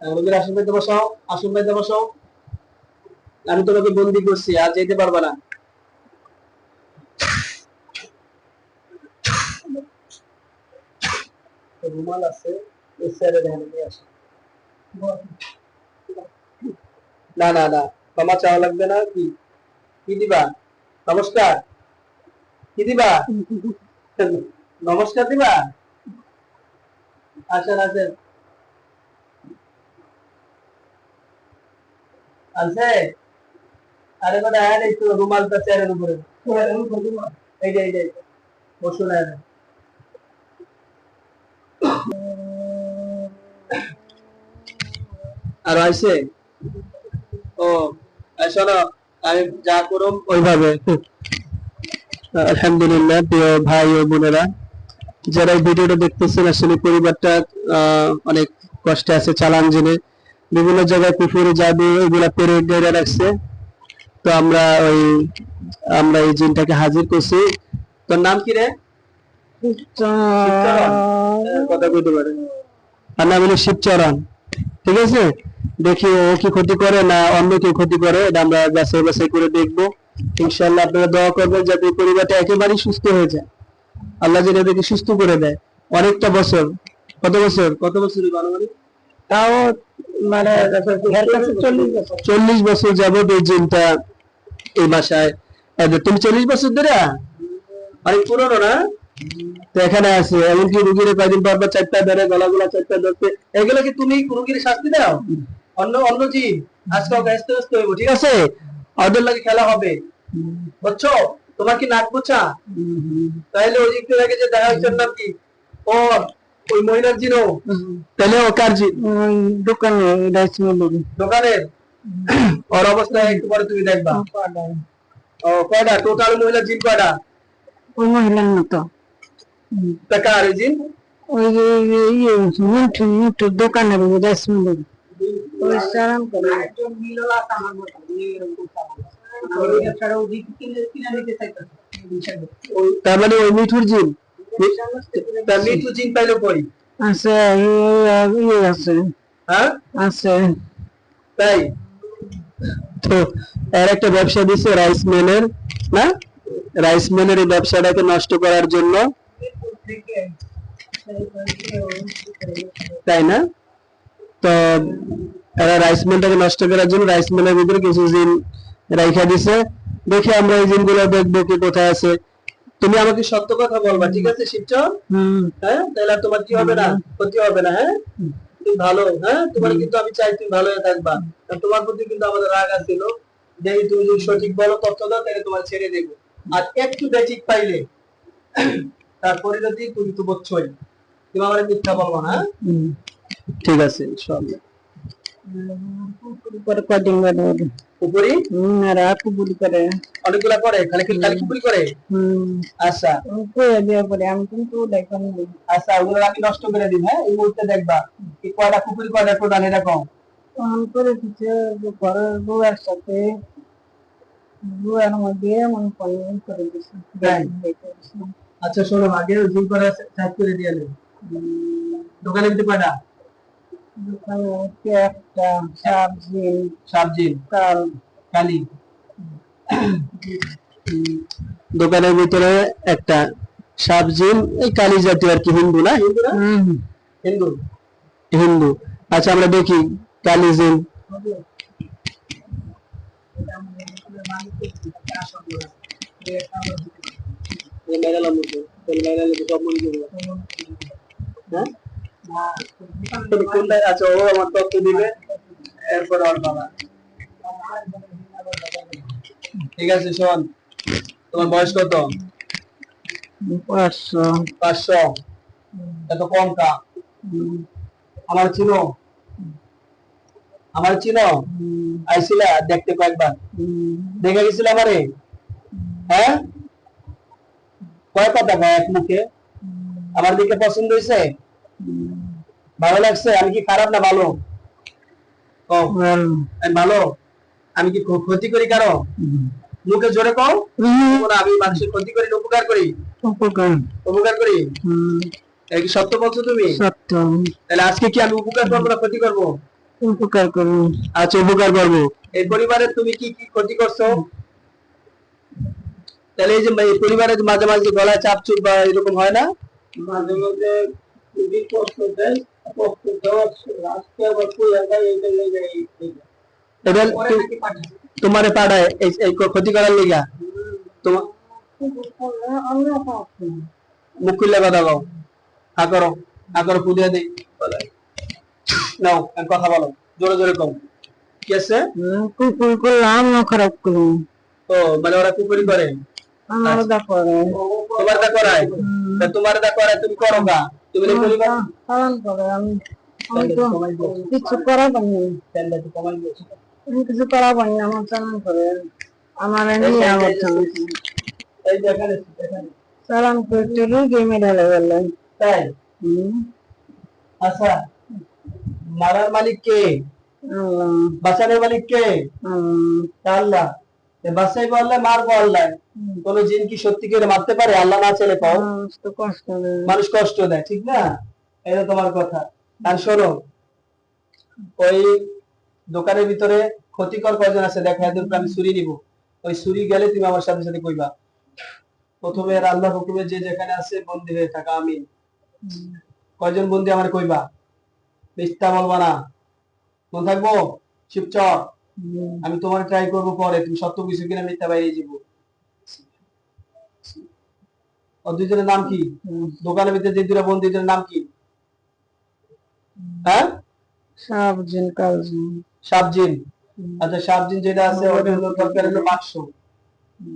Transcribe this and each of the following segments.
আসন বসাও আসন বসাও। আমি তোমাকে বন্দি করছি আর যেতে পারবে না। রুমাল আছে না না না ক্ষমা চাওয়া লাগবে না কি? কি দিবা? নমস্কার। কি দিবা? নমস্কার দিবা? আসেন আসেন। আছে? আরে বেটা হ্যাঁ রুমালটা চেয়ারের উপরে। এই যে এই যে হ্যাঁ আর আইসে? ও আমি যা করুম ওইভাবে। আলহামদুলিল্লাহ, প্রিয় ভাই ও বোনেরা। যারা এই ভিডিওটা দেখতেছেন, আসলে পরিবারটা অনেক কষ্টে আছে, চালান জেনে। বিভিন্ন জায়গায় পুকুরে যাবে এগুলা পেরে ডেরে রাখছে। তো আমরা ওই আমরা এই জিনটাকে হাজির করছি। তোর নাম কি রে? কথা কইতে পারে। আর নাম হলো শিবচরণ। ঠিক আছে? দেখি ও কি ক্ষতি করে না অন্য কেউ ক্ষতি করে এটা আমরা বাছাই বাছাই করে দেখব। ইনশাআল্লাহ আপনারা দোয়া করবেন যাতে পরিবারটা একেবারেই সুস্থ হয়ে যায়। আল্লাহ যেন এদেরকে সুস্থ করে দেয়। অনেকটা বছর। কত বছর? কত বছর আনুমানিক তাও মানে চল্লিশ বছর যাবত এই জিনটা এই বাসায়। তুমি চল্লিশ বছর ধরে? অনেক পুরনো না? এখানে আছে। এমনকি রুগীর কয়দিন পর চারটা ধরে, গলাগুলা চারটা ধরতে। এগুলো কি তুমি রুগীর শাস্তি দাও? অন্য অন্য জিন? আজকে ওকে আস্তে আস্তে হইব, ঠিক আছে? ওদের লাগে খেলা হবে। বুঝছ? তোমার কি নাক বোঝা তাহলে ওই একটু আগে যে দেখা হচ্ছে ওর নাম কি? ও ওই মহিলার জিনও তাহলে ও কার জিন? ওই দোকানে মিলের দোকানের ওর অবস্থা একটু পরে তুমি দেখবা। ও কয়টা টোটাল মহিলা জিন কয়টা? ওই মহিলার মতো। তা কার জিন? ওই যে ইয়ে মুঠি মুঠি দোকানের ওই রাইস ওই সারাম করে। ওই- তার মানে ওই মিঠুর জিন? মিঠু জিন পাইলো কই আছে আছে। হ্যাঁ? আছে। তাই? তো এর একটা ব্যবসা দিছে রাইস মিলের না? রাইস মিলের এই ব্যবসাটাকে নষ্ট করার জন্য। তাই না? তো এরা রাইস মিলটাকে নষ্ট করার জন্য রাইস মিলের ভিতরে কিছু জিন রাইখা দিছে। দেখি আমরা এই জিনগুলো দেখব কি কোথায় আছে। তুমি আমাকে সত্য কথা বলবা ঠিক আছে শিবচর হ্যাঁ? তাহলে তোমার কি হবে না? ক্ষতি হবে না হ্যাঁ? তুমি ভালো হ্যাঁ? তোমার কিন্তু আমি চাই তুমি ভালো হয়ে থাকবা। তোমার প্রতি কিন্তু আমাদের রাগ আছিল দেখি তুমি যদি সঠিক বলো তথ্য দাও তাহলে তোমার ছেড়ে দেবো। আর একটু বেঠিক পাইলে তারপরে যদি তুমি তো বলছোই তুমি আমার মিথ্যা বলব না হ্যাঁ? ঠিক আছে ইনশাআল্লাহ। পরে কদিন হুম আর বলি করে। অনেকগুলা করে? খালি কি খালি কুপুরি করে? আচ্ছা। দেওয়া পরে আমি কিন্তু। আচ্ছা ওগুলো আমি নষ্ট করে দিই হ্যাঁ? এই মুহূর্তে দেখবা কি কয়টা কুপুরি কয়টা এরকম? তখন করে দিচ্ছে ঘরের বউয়ের সাথে বউয়ের মধ্যে মনে করে করে দিচ্ছে। তাই? আচ্ছা শোনো আগে জিম করে সাইড করে দিয়ে দোকানে দিতে কয়টা দোকানের ভিতরে একটা সাবজিন এই কালি জাতীয় আর কি হিন্দু না? হিন্দু হিন্দু। আচ্ছা আমরা দেখি কালি জিন। ও আমার তথ্য দিবে। এরপর আর বাবা। ঠিক আছে শোন। তোমার বয়স কত? পাঁচশো। পাঁচশো। এত কম কা। আমার চিনো? আমার চিনো? আইছিলা দেখতে কয়েকবার। দেখে গেছিল আমারে? হ্যাঁ? কয় কথা এক মুখে? আমার দিকে পছন্দ হয়েছে? ভালো লাগছে? আমি কি খারাপ না ভালো? ও ভালো? আমি কি ক্ষতি করি কারও? মুখে জোরে কও। আমি মানুষের ক্ষতি করি উপকার করি? উপকার। উপকার করি? কি সত্য বলছো তুমি? সত্য। তাহলে আজকে কি আমি উপকার করব না ক্ষতি করব? উপকার করুন আচ্ছা উপকার করব। এই পরিবারে তুমি কি কি ক্ষতি করছ? তাহলে এই যে এই পরিবারে মাঝে মাঝে গলায় চাপ চুপ বা এরকম হয় না? মাঝে মাঝে খুবই কষ্ট দেয়। তোমারে পাড়ায় এই এই ক্ষতি করার লিগা? তোমার মুখ খুললে কথা কও। হা করো হা করো পুদিয়া দিই নাও কথা বলো জোরে জোরে কও। কি আছে? কুকুর করলাম না খারাপ করুন ও মানে ওরা কুকুরি করে? আমার দা করে। তোমার দা করায়? তোমার দা করায় তুমি করো গা। তুমি এই পরিবার? পালন করে আমি আমি তো কিছু করা পারি তাহলে তো কমাই দিয়েছ। আমি কিছু করা পারি না। আমার চালান করে আমার নিয়ে আমার চালান এই যে এখানে এখানে। চালান করতে গেমে ঢালে গেলেন তাই? আচ্ছা মারার মালিক কে? বাঁচানোর মালিক কে? আল্লাহ। বাসাই বললে মারবো আল্লাহ কোন জিন কি সত্যি করে মারতে পারে? আল্লাহ না চলে পাও। মানুষ কষ্ট দেয়। ঠিক না? এটা তোমার কথা। আর শোনো ওই দোকানের ভিতরে ক্ষতিকর কয়জন আছে? দেখা এদের আমি ছুরি নিব। ওই ছুরি গেলে তুমি আমার সাথে সাথে কইবা। প্রথমে আল্লাহ হুকুমে যে যেখানে আছে বন্দী হয়ে থাকা আমি কয়জন বন্দী আমার কইবা? মিথ্যা বলবা না। মন থাকব? চুপচাপ। আমি তোমার ট্রাই করব পরে তুমি সত্য কিছু কিনা মিথ্যা বাইরে যাব ও দুইজনের নাম কি? দোকানের ভিতরে যে দুটা বন্ধু দুইজনের নাম কি? হ্যাঁ? সব জিন কাল জিন সাবজিন আচ্ছা সাবজিন যেটা আছে ওটা হলো দরকার হলো বাক্স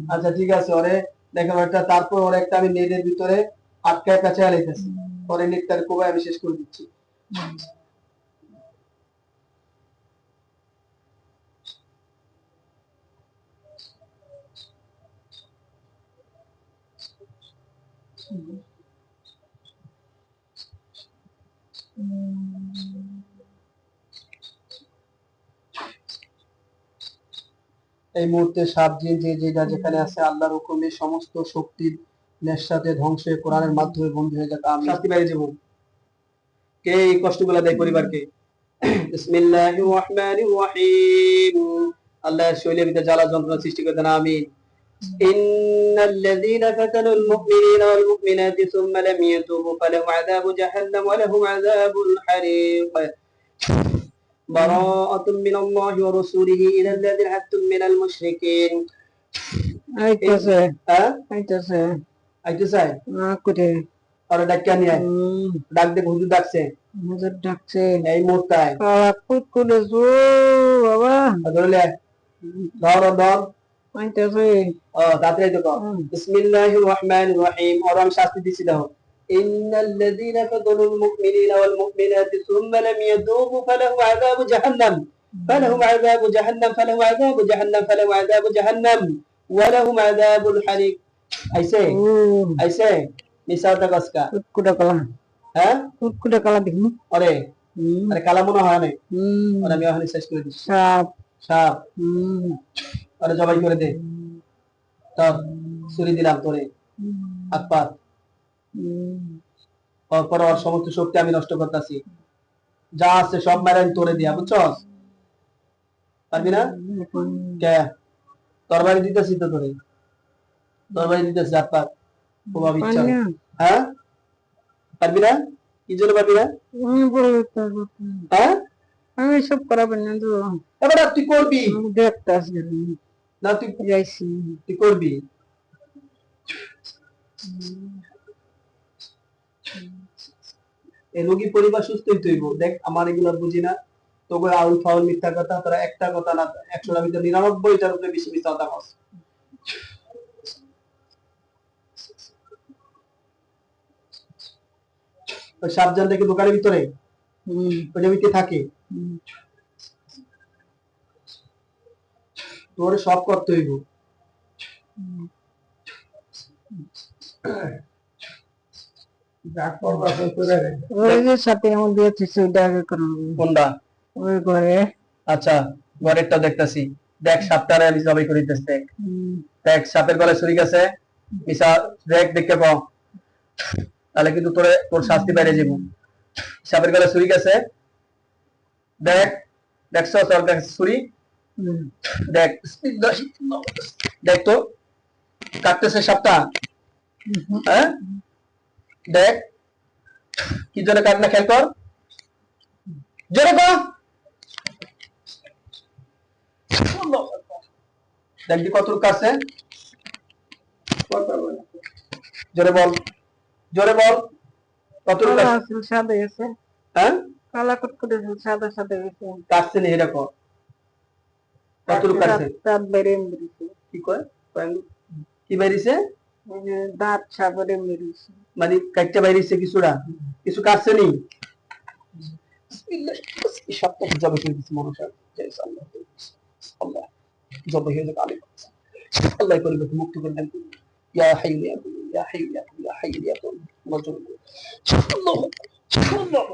আচ্ছা ঠিক আছে ওরে দেখো একটা তারপর ওর একটা আমি নেটের ভিতরে আটকায় কাছে আলাইতেছি পরে নেটটার কোবায় আমি শেষ করে দিচ্ছি। এই মুহূর্তে সাবজিন যে যেটা যেখানে আছে আল্লাহর হুকুমে সমস্ত শক্তির নেশাতে ধ্বংসে কোরআনের মাধ্যমে বন্ধু হয়ে যাক আমি শাস্তি বাইরে যাব কে এই কষ্টগুলো দেয় পরিবারকে? বিসমিল্লাহির রহমানির রহিম। আল্লাহর শৈলের ভিতরে জ্বালা যন্ত্রণা সৃষ্টি করে দেন, আমিন। إن الذين فتنوا المؤمنين والمؤمنات ثم لم يتوبوا فلهم عذاب جهنم ولهم عذاب الحريق براءة من الله ورسوله إلى الذين عدتم من المشركين আইতাছে হ্যাঁ আইতাছে আইতে চাই না করে আর ডাক্তার নিয়ে আয়। ডাক দে হুজুর ডাকছে হুজুর ডাকছে এই মুহূর্তে আয়। কালা কুট করে জো বাবা আর ধরলে আয়। ধর ধর, শাস্তি দিছি মুমিনিনা ওয়াল মুমিনাতি সুম্মা লাম ইয়াতুবু ফালাহুম আযাবু জাহান্নাম আইছে? আইছে? কসকা কালা। হ্যাঁ? কালা দেখুন। আরে হুম। আরে কালা মনে হয় না হুম। আর আমি ওখানে শেষ করে দিচ্ছি। সাপ। সাপ। হুম। আরে জবাই করে দে। তোর ছুরি দিলাম তোরে। হাত পা তারপরে ওর সমস্ত শক্তি আমি নষ্ট করতেছি। যা আছে সব মেরে আমি তোরে দিয়া বুঝছস? পারবি না? কে? তরবারি দিতেছি তো তোরে। তরবারি দিতেছি হাত পা প্রভাব ইচ্ছা হ্যাঁ? পারবি না? কি জন্য পারবি না? হ্যাঁ? আমি সব করাবেন না তো। এবার তুই করবি? দেখতাছি না। তুই যাইছি। তুই করবি? এই রোগী পরিবার সুস্থ হইতে হইব। দেখ আমার এগুলো বুঝি না। তোকে আউল ফাউল মিথ্যা কথা তোরা একটা কথা না একশোটার ভিতরে নিরানব্বইটার উপরে বেশি মিথ্যা কথা ওই সাবধান থেকে দোকানের ভিতরে? হুম। ওইটার ভিতরে থাকে। তোর সব করতে হইব। ওই যে সাথে আমার দিয়েছে সেটা আগে করাবো কোনটা? ওই ঘরে। আচ্ছা ঘরেরটা দেখতাছি। দেখ সাপটারে আমি জবাই দেখ। দেখ সাপের গলায় ছুরি গেছে। মিশা দেখ দেখতে পাও। তাহলে কিন্তু তোরে তোর শাস্তি বাইরে যাব সাপের গলায় ছুরি গেছে দেখ দেখছ তোর কাছে ছুরি। দেখ দেখ তো কাটতেছে সাপটা। হ্যাঁ? দেখ কি জন্য কাট না খেয়াল কর। জোরে কর। দেখবি কত কাছে জোরে বল। জোরে বল কত কাছে হ্যাঁ? কালা কুটকুটে সাদা সাদা গেছে কাটছে নি কাটছে? দাঁত মেরেছে। কি কয়? কি দাঁত সাগরে মেরেছে। মানে কাটতে কিছুটা। কিছু কাটছে নি? সপ্তাহ জবে করে দিচ্ছে মানুষ জয় আল্লাহ আল্লাহ। জবে হয়ে যাক আলী আল্লাহ করে দেখ মুক্ত করে দেন ইয়া হাইয়ু ইয়া কাইয়ুম, ইয়া হাইয়ু ইয়া হাইয়ু ইয়া আল্লাহ আল্লাহ